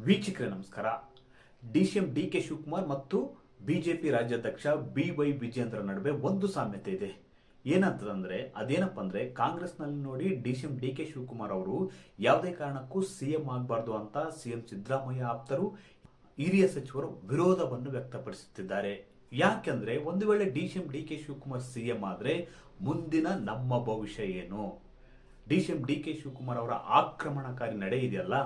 ವೀಕ್ಷಕರೇ ನಮಸ್ಕಾರ. DCM D K Shivakumar ಮತ್ತು ಬಿಜೆಪಿ ರಾಜ್ಯಾಧ್ಯಕ್ಷ ಬಿ ವೈ ವಿಜೇಂದ್ರ ನಡುವೆ ಒಂದು ಸಾಮ್ಯತೆ ಇದೆ. ಏನಂತಂದ್ರೆ, ಅದೇನಪ್ಪ ಅಂದ್ರೆ, ಕಾಂಗ್ರೆಸ್ನಲ್ಲಿ ನೋಡಿ ಡಿಸಿಎಂ ಡಿ ಕೆ ಶಿವಕುಮಾರ್ ಅವರು ಯಾವುದೇ ಕಾರಣಕ್ಕೂ ಸಿಎಂ ಆಗಬಾರ್ದು ಅಂತ ಸಿಎಂ ಸಿದ್ದರಾಮಯ್ಯ ಆಪ್ತರು ಹಿರಿಯ ಸಚಿವರು ವಿರೋಧವನ್ನು ವ್ಯಕ್ತಪಡಿಸುತ್ತಿದ್ದಾರೆ. ಯಾಕೆಂದ್ರೆ, ಒಂದು ವೇಳೆ DCM D K Shivakumar CM ಆದ್ರೆ, ಮುಂದಿನ ನಮ್ಮ ಭವಿಷ್ಯ ಏನು? ಡಿಸಿಎಂ ಡಿ ಕೆ ಶಿವಕುಮಾರ್ ಅವರ ಆಕ್ರಮಣಕಾರಿ ನಡೆ ಇದೆಯಲ್ಲ,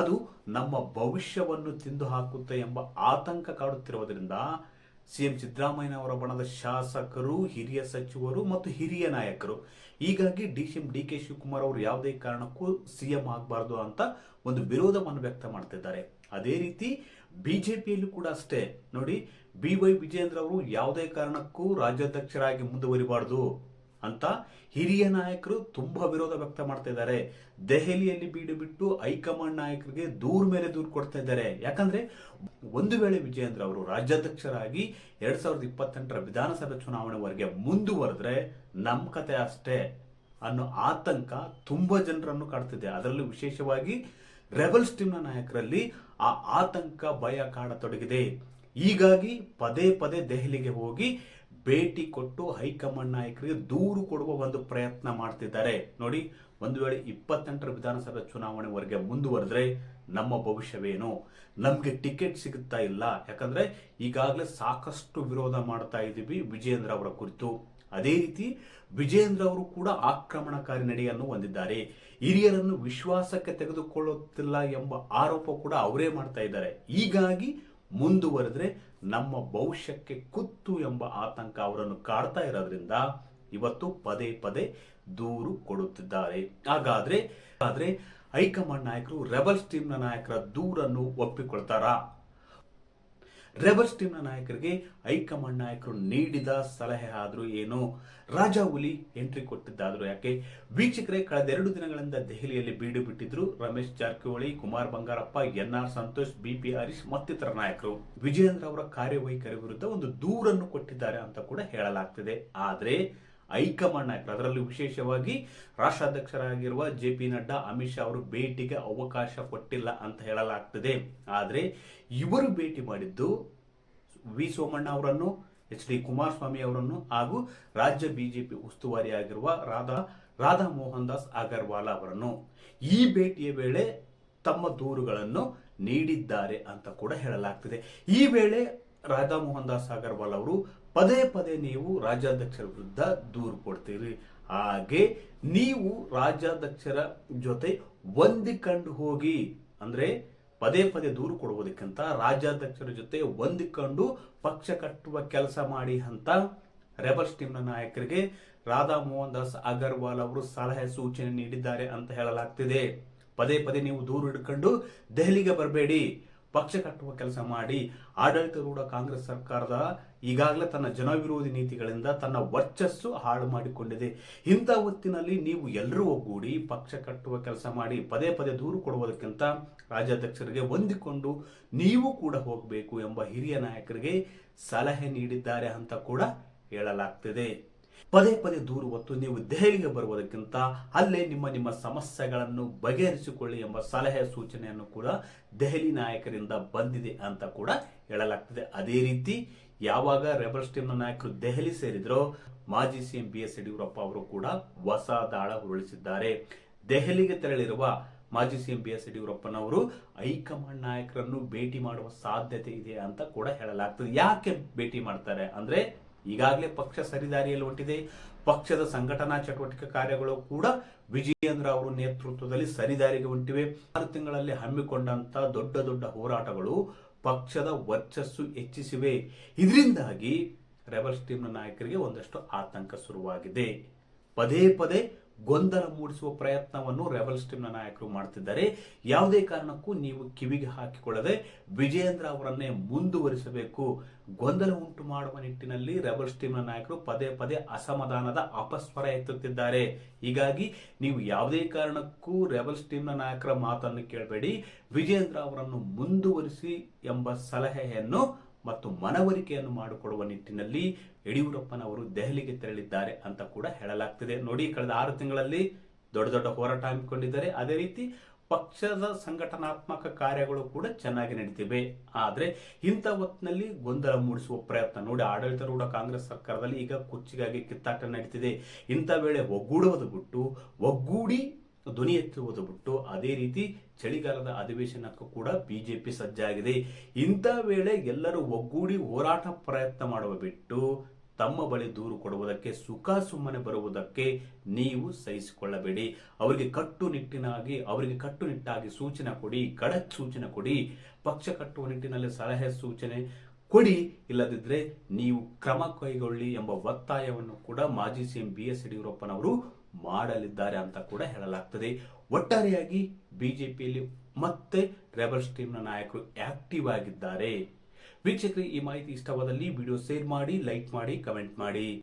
ಅದು ನಮ್ಮ ಭವಿಷ್ಯವನ್ನು ತಿಂದು ಹಾಕುತ್ತೆ ಎಂಬ ಆತಂಕ ಕಾಡುತ್ತಿರುವುದರಿಂದ ಸಿಎಂ ಸಿದ್ದರಾಮಯ್ಯನವರ ಬಣದ ಶಾಸಕರು, ಹಿರಿಯ ಸಚಿವರು ಮತ್ತು ಹಿರಿಯ ನಾಯಕರು, ಹೀಗಾಗಿ D C M D K Shivakumar ಅವರು ಯಾವುದೇ ಕಾರಣಕ್ಕೂ ಸಿಎಂ ಆಗಬಾರ್ದು ಅಂತ ಒಂದು ವಿರೋಧವನ್ನು ವ್ಯಕ್ತ ಮಾಡ್ತಿದ್ದಾರೆ. ಅದೇ ರೀತಿ ಬಿಜೆಪಿಯಲ್ಲೂ ಕೂಡ ಅಷ್ಟೇ. ನೋಡಿ, ಬಿ ವೈ ವಿಜೇಂದ್ರ ಅವರು ಯಾವುದೇ ಕಾರಣಕ್ಕೂ ರಾಜ್ಯಾಧ್ಯಕ್ಷರಾಗಿ ಮುಂದುವರಿಬಾರ್ದು. ಅಂತ ಹಿರಿಯ ನಾಯಕರು ತುಂಬಾ ವಿರೋಧ ವ್ಯಕ್ತ ಮಾಡ್ತಾ ಇದ್ದಾರೆ. ದೆಹಲಿಯಲ್ಲಿ ಬೀಡು ಬಿಟ್ಟು ಹೈಕಮಾಂಡ್ ನಾಯಕರಿಗೆ ದೂರ ಮೇಲೆ ದೂರ ಕೊಡ್ತಾ ಇದ್ದಾರೆ. ಯಾಕಂದ್ರೆ ಒಂದು ವೇಳೆ ವಿಜಯೇಂದ್ರ ಅವರು ರಾಜ್ಯಾಧ್ಯಕ್ಷರಾಗಿ ಎರಡ್ ಸಾವಿರದ ಇಪ್ಪತ್ತೆಂಟರ ವಿಧಾನಸಭೆ ಚುನಾವಣೆವರೆಗೆ ಮುಂದುವರೆದ್ರೆ ನಮ್ಮ ಕತೆ ಅಷ್ಟೇ ಅನ್ನೋ ಆತಂಕ ತುಂಬಾ ಜನರನ್ನು ಕಾಡ್ತಿದೆ. ಅದರಲ್ಲೂ ವಿಶೇಷವಾಗಿ ರೆಬಲ್ಸ್ ಟೀಮ್ನ ನಾಯಕರಲ್ಲಿ ಆ ಆತಂಕ ಭಯ ಕಾಡತೊಡಗಿದೆ. ಹೀಗಾಗಿ ಪದೇ ಪದೇ ದೆಹಲಿಗೆ ಹೋಗಿ ಭೇಟಿ ಕೊಟ್ಟು ಹೈಕಮಾಂಡ್ ನಾಯಕರಿಗೆ ದೂರು ಕೊಡುವ ಒಂದು ಪ್ರಯತ್ನ ಮಾಡ್ತಿದ್ದಾರೆ. ನೋಡಿ, ಒಂದು ವೇಳೆ ಇಪ್ಪತ್ತೆಂಟರ ವಿಧಾನಸಭೆ ಚುನಾವಣೆವರೆಗೆ ಮುಂದುವರೆದ್ರೆ ನಮ್ಮ ಭವಿಷ್ಯವೇನು? ನಮಗೆ ಟಿಕೆಟ್ ಸಿಗುತ್ತಾ ಇಲ್ಲ? ಯಾಕಂದ್ರೆ ಈಗಾಗಲೇ ಸಾಕಷ್ಟು ವಿರೋಧ ಮಾಡ್ತಾ ಇದ್ದೀವಿ ವಿಜೇಂದ್ರ ಅವರ ಕುರಿತು. ಅದೇ ರೀತಿ ವಿಜೇಂದ್ರ ಅವರು ಕೂಡ ಆಕ್ರಮಣಕಾರಿ ನಡೆಯನ್ನು ಹೊಂದಿದ್ದಾರೆ. ಹಿರಿಯರನ್ನು ವಿಶ್ವಾಸಕ್ಕೆ ತೆಗೆದುಕೊಳ್ಳುತ್ತಿಲ್ಲ ಎಂಬ ಆರೋಪ ಕೂಡ ಅವರೇ ಮಾಡ್ತಾ ಇದ್ದಾರೆ. ಹೀಗಾಗಿ ಮುಂದುವರೆದ್ರೆ ನಮ್ಮ ಭವಿಷ್ಯಕ್ಕೆ ಕುತ್ತು ಎಂಬ ಆತಂಕ ಅವರನ್ನು ಕಾಡ್ತಾ ಇರೋದ್ರಿಂದ ಇವತ್ತು ಪದೇ ಪದೇ ದೂರು ಕೊಡುತ್ತಿದ್ದಾರೆ. ಹಾಗಾದ್ರೆ ಆದ್ರೆ ಹೈಕಮಾಂಡ್ ನಾಯಕರು, ರೆಬಲ್ಸ್ ಟೀಮ್ನ ನಾಯಕರ ದೂರನ್ನು ಒಪ್ಪಿಕೊಳ್ತಾರಾ? ರೆಬಲ್ಸ್ ಟೀಮ್ನ ನಾಯಕರಿಗೆ ಹೈಕಮಾಂಡ್ ನಾಯಕರು ನೀಡಿದ ಸಲಹೆ ಆದರೂ ಏನು? ರಾಜಾ ಹುಲಿ ಎಂಟ್ರಿ ಕೊಟ್ಟಿದ್ದಾದರೂ ಯಾಕೆ? ವೀಕ್ಷಕರೇ, ಕಳೆದ ಎರಡು ದಿನಗಳಿಂದ ದೆಹಲಿಯಲ್ಲಿ ಬೀಡು ಬಿಟ್ಟಿದ್ರು Ramesh Jarkiholi, Kumar Bangarappa, N R Santosh BP Harish ಮತ್ತಿತರ ನಾಯಕರು. ವಿಜಯೇಂದ್ರ ಅವರ ಕಾರ್ಯವೈಖರಿ ವಿರುದ್ಧ ಒಂದು ದೂರನ್ನು ಕೊಟ್ಟಿದ್ದಾರೆ ಅಂತ ಕೂಡ ಹೇಳಲಾಗ್ತಿದೆ. ಆದ್ರೆ ಹೈಕಮಾಂಡ್ ನಾಯಕರು. ಅದರಲ್ಲಿ ವಿಶೇಷವಾಗಿ ರಾಷ್ಟ್ರಾಧ್ಯಕ್ಷರಾಗಿರುವ ಜೆ ಪಿ ನಡ್ಡಾ, ಅಮಿತ್ ಶಾ ಅವರು ಭೇಟಿಗೆ ಅವಕಾಶ ಕೊಟ್ಟಿಲ್ಲ ಅಂತ ಹೇಳಲಾಗ್ತದೆ. ಆದರೆ ಇವರು ಭೇಟಿ ಮಾಡಿದ್ದು ವಿ ಸೋಮಣ್ಣ ಅವರನ್ನು, ಎಚ್ ಡಿ ಕುಮಾರಸ್ವಾಮಿ ಅವರನ್ನು ಹಾಗೂ ರಾಜ್ಯ ಬಿಜೆಪಿ ಉಸ್ತುವಾರಿಯಾಗಿರುವ ರಾಧಾ ರಾಧಾ ಮೋಹನ್ ದಾಸ್ ಅಗರ್ವಾಲ್ ಅವರನ್ನು. ಈ ಭೇಟಿಯ ವೇಳೆ ತಮ್ಮ ದೂರುಗಳನ್ನು ನೀಡಿದ್ದಾರೆ ಅಂತ ಕೂಡ ಹೇಳಲಾಗ್ತದೆ. ಈ ವೇಳೆ ರಾಧಾ ಮೋಹನ್ ದಾಸ್ ಅಗರ್ವಾಲ್ ಅವರು ಪದೇ ಪದೇ ನೀವು ರಾಜ್ಯಾಧ್ಯಕ್ಷರ ವಿರುದ್ಧ ದೂರು ಕೊಡ್ತೀರಿ. ಹಾಗೆ ನೀವು ರಾಜ್ಯಾಧ್ಯಕ್ಷರ ಜೊತೆ ಹೊಂದಿಕೊಂಡು ಹೋಗಿ, ಅಂದ್ರೆ ಪದೇ ಪದೇ ದೂರು ಕೊಡುವುದಕ್ಕಿಂತ ರಾಜ್ಯಾಧ್ಯಕ್ಷರ ಜೊತೆ ಹೊಂದಿಕೊಂಡು ಪಕ್ಷ ಕಟ್ಟುವ ಕೆಲಸ ಮಾಡಿ ಅಂತ ರೆಬಲ್ಸ್ ಟೀಮ್ನ ನಾಯಕರಿಗೆ ರಾಧಾ ಮೋಹನ್ ದಾಸ್ ಅಗರ್ವಾಲ್ ಅವರು ಸಲಹೆ ಸೂಚನೆ ನೀಡಿದ್ದಾರೆ ಅಂತ ಹೇಳಲಾಗ್ತಿದೆ. ಪದೇ ಪದೇ ನೀವು ದೂರು ಹಿಡ್ಕೊಂಡು ದೆಹಲಿಗೆ ಬರಬೇಡಿ. ಪಕ್ಷ ಕಟ್ಟುವ ಕೆಲಸ ಮಾಡಿ ಆಡಳಿತಾರೂಢ ಕಾಂಗ್ರೆಸ್ ಸರ್ಕಾರದ ಈಗಾಗಲೇ ತನ್ನ ಜನವಿರೋಧಿ ನೀತಿಗಳಿಂದ ತನ್ನ ವರ್ಚಸ್ಸು ಹಾಳು ಮಾಡಿಕೊಂಡಿದೆ. ಇಂಥ ಹೊತ್ತಿನಲ್ಲಿ ನೀವು ಎಲ್ಲರೂ ಒಗ್ಗೂಡಿ ಪಕ್ಷ ಕಟ್ಟುವ ಕೆಲಸ ಮಾಡಿ ಪದೇ ಪದೇ ದೂರು ಕೊಡುವುದಕ್ಕಿಂತ ರಾಜ್ಯಾಧ್ಯಕ್ಷರಿಗೆ ಹೊಂದಿಕೊಂಡು ನೀವು ಕೂಡ ಹೋಗಬೇಕು ಎಂಬ ಹಿರಿಯ ನಾಯಕರಿಗೆ ಸಲಹೆ ನೀಡಿದ್ದಾರೆ ಅಂತ ಕೂಡ ಹೇಳಲಾಗ್ತಿದೆ. ಪದೇ ಪದೇ ದೂರು ಹೊತ್ತು ನೀವು ದೆಹಲಿಗೆ ಬರುವುದಕ್ಕಿಂತ ಅಲ್ಲೇ ನಿಮ್ಮ ನಿಮ್ಮ ಸಮಸ್ಯೆಗಳನ್ನು ಬಗೆಹರಿಸಿಕೊಳ್ಳಿ ಎಂಬ ಸಲಹೆ ಸೂಚನೆಯನ್ನು ಕೂಡ ದೆಹಲಿ ನಾಯಕರಿಂದ ಬಂದಿದೆ ಅಂತ ಕೂಡ ಹೇಳಲಾಗ್ತದೆ. ಅದೇ ರೀತಿ ಯಾವಾಗ ರೆಬಲ್ ಸ್ಟೀಮ್ನ ನಾಯಕರು ದೆಹಲಿ ಸೇರಿದ್ರೋ ಮಾಜಿ ಸಿಎಂ ಬಿ ಎಸ್ ಯಡಿಯೂರಪ್ಪ ಅವರು ಕೂಡ ಹೊಸ ದಾಳ ಉರುಳಿಸಿದ್ದಾರೆ. ದೆಹಲಿಗೆ ತೆರಳಿರುವ ಮಾಜಿ ಸಿಎಂ ಬಿ ಎಸ್ ಯಡಿಯೂರಪ್ಪನವರು ಹೈಕಮಾಂಡ್ ನಾಯಕರನ್ನು ಭೇಟಿ ಮಾಡುವ ಸಾಧ್ಯತೆ ಇದೆ ಅಂತ ಕೂಡ ಹೇಳಲಾಗ್ತದೆ. ಯಾಕೆ ಭೇಟಿ ಮಾಡ್ತಾರೆ ಅಂದ್ರೆ ಈಗಾಗಲೇ ಪಕ್ಷ ಸರಿದಾರಿಯಲ್ಲಿ ಹೊಂಟಿದೆ ಪಕ್ಷದ ಸಂಘಟನಾ ಚಟುವಟಿಕೆ ಕಾರ್ಯಗಳು ಕೂಡ ವಿಜಯೇಂದ್ರ ಅವರ ನೇತೃತ್ವದಲ್ಲಿ ಸರಿದಾರಿಗೆ ಹೊಂಟಿವೆ ಆರು ತಿಂಗಳಲ್ಲಿ ಹಮ್ಮಿಕೊಂಡಂತ ದೊಡ್ಡ ದೊಡ್ಡ ಹೋರಾಟಗಳು ಪಕ್ಷದ ವರ್ಚಸ್ಸು ಹೆಚ್ಚಿಸಿವೆ. ಇದರಿಂದಾಗಿ ರೆಬಲ್ಸ್ ಟೀಮ್ನ ನಾಯಕರಿಗೆ ಒಂದಷ್ಟು ಆತಂಕ ಶುರುವಾಗಿದೆ. ಪದೇ ಪದೇ ಗೊಂದಲ ಮೂಡಿಸುವ ಪ್ರಯತ್ನವನ್ನು ರೆಬಲ್ ಟೀಮ್ನ ನಾಯಕರು ಮಾಡ್ತಿದ್ದಾರೆ. ಯಾವುದೇ ಕಾರಣಕ್ಕೂ ನೀವು ಕಿವಿಗೆ ಹಾಕಿಕೊಳ್ಳದೆ ವಿಜಯೇಂದ್ರ ಅವರನ್ನೇ ಮುಂದುವರಿಸಬೇಕು. ಗೊಂದಲ ಉಂಟು ಮಾಡುವ ನಿಟ್ಟಿನಲ್ಲಿ ರೆಬಲ್ ಟೀಮ್ನ ನಾಯಕರು ಪದೇ ಪದೇ ಅಸಮಾಧಾನದ ಅಪಸ್ವರ ಎತ್ತುತ್ತಿದ್ದಾರೆ. ಹೀಗಾಗಿ ನೀವು ಯಾವುದೇ ಕಾರಣಕ್ಕೂ ರೆಬಲ್ ಟೀಮ್ನ ನಾಯಕರ ಮಾತನ್ನು ಕೇಳಬೇಡಿ. ವಿಜಯೇಂದ್ರ ಅವರನ್ನು ಮುಂದುವರಿಸಿ ಎಂಬ ಸಲಹೆಯನ್ನು ಮತ್ತು ಮನವರಿಕೆಯನ್ನು ಮಾಡಿಕೊಡುವ ನಿಟ್ಟಿನಲ್ಲಿ ಯಡಿಯೂರಪ್ಪನವರು ದೆಹಲಿಗೆ ತೆರಳಿದ್ದಾರೆ ಅಂತ ಕೂಡ ಹೇಳಲಾಗ್ತಿದೆ. ನೋಡಿ, ಕಳೆದ ಆರು ತಿಂಗಳಲ್ಲಿ ದೊಡ್ಡ ದೊಡ್ಡ ಹೋರಾಟ ಹಮ್ಮಿಕೊಂಡಿದ್ದಾರೆ. ಅದೇ ರೀತಿ ಪಕ್ಷದ ಸಂಘಟನಾತ್ಮಕ ಕಾರ್ಯಗಳು ಕೂಡ ಚೆನ್ನಾಗಿ ನಡೀತಿವೆ. ಆದರೆ ಇಂಥ ಹೊತ್ತಿನಲ್ಲಿ ಗೊಂದಲ ಮೂಡಿಸುವ ಪ್ರಯತ್ನ ನೋಡಿ, ಆಡಳಿತಾರೂಢ ಕಾಂಗ್ರೆಸ್ ಸರ್ಕಾರದಲ್ಲಿ ಈಗ ಕುಚ್ಚಿಗಾಗಿ ಕಿತ್ತಾಟ ನಡೀತಿದೆ. ಇಂಥ ವೇಳೆ ಒಗ್ಗೂಡುವುದು ಬಿಟ್ಟು ಒಗ್ಗೂಡಿ ಧ್ವನಿ ಎತ್ತುವುದು ಬಿಟ್ಟು ಅದೇ ರೀತಿ ಚಳಿಗಾಲದ ಅಧಿವೇಶನಕ್ಕೂ ಕೂಡ ಬಿಜೆಪಿ ಸಜ್ಜಾಗಿದೆ. ಇಂಥ ವೇಳೆ ಎಲ್ಲರೂ ಒಗ್ಗೂಡಿ ಹೋರಾಟ ಪ್ರಯತ್ನ ಮಾಡುವ ಬಿಟ್ಟು ತಮ್ಮ ಬಳಿ ದೂರು ಕೊಡುವುದಕ್ಕೆ, ಸುಖ ಸುಮ್ಮನೆ ಬರುವುದಕ್ಕೆ ನೀವು ಸಹಿಸಿಕೊಳ್ಳಬೇಡಿ. ಅವರಿಗೆ ಕಟ್ಟುನಿಟ್ಟಿನಾಗಿ, ಅವರಿಗೆ ಕಟ್ಟುನಿಟ್ಟಾಗಿ ಸೂಚನೆ ಕೊಡಿ ಖಡಕ್ ಸೂಚನೆ ಕೊಡಿ, ಪಕ್ಷ ಕಟ್ಟುವ ನಿಟ್ಟಿನಲ್ಲಿ ಸಲಹೆ, ಸೂಚನೆ ಕೊಡಿ. ಇಲ್ಲದಿದ್ದರೆ ನೀವು ಕ್ರಮ ಕೈಗೊಳ್ಳಿ ಎಂಬ ಒತ್ತಾಯವನ್ನು ಕೂಡ ಮಾಜಿ ಸಿಎಂ ಬಿ ಎಸ್ ಯಡಿಯೂರಪ್ಪನವರು ಮಾಡಲಿದ್ದಾರೆ ಅಂತ ಕೂಡ ಹೇಳಲಾಗ್ತದೆ. ಒಟ್ಟಾರೆಯಾಗಿ ಬಿಜೆಪಿಯಲ್ಲಿ ಮತ್ತೆ ರೆಬಲ್ ಟೀಮ್ನ ನಾಯಕರು ಆಕ್ಟಿವ್ ಆಗಿದ್ದಾರೆ. ವೀಕ್ಷಕರಿಗೆ ಈ ಮಾಹಿತಿ ಇಷ್ಟವಾದಲ್ಲಿ ವಿಡಿಯೋ ಶೇರ್ ಮಾಡಿ, ಲೈಕ್ ಮಾಡಿ, ಕಮೆಂಟ್ ಮಾಡಿ.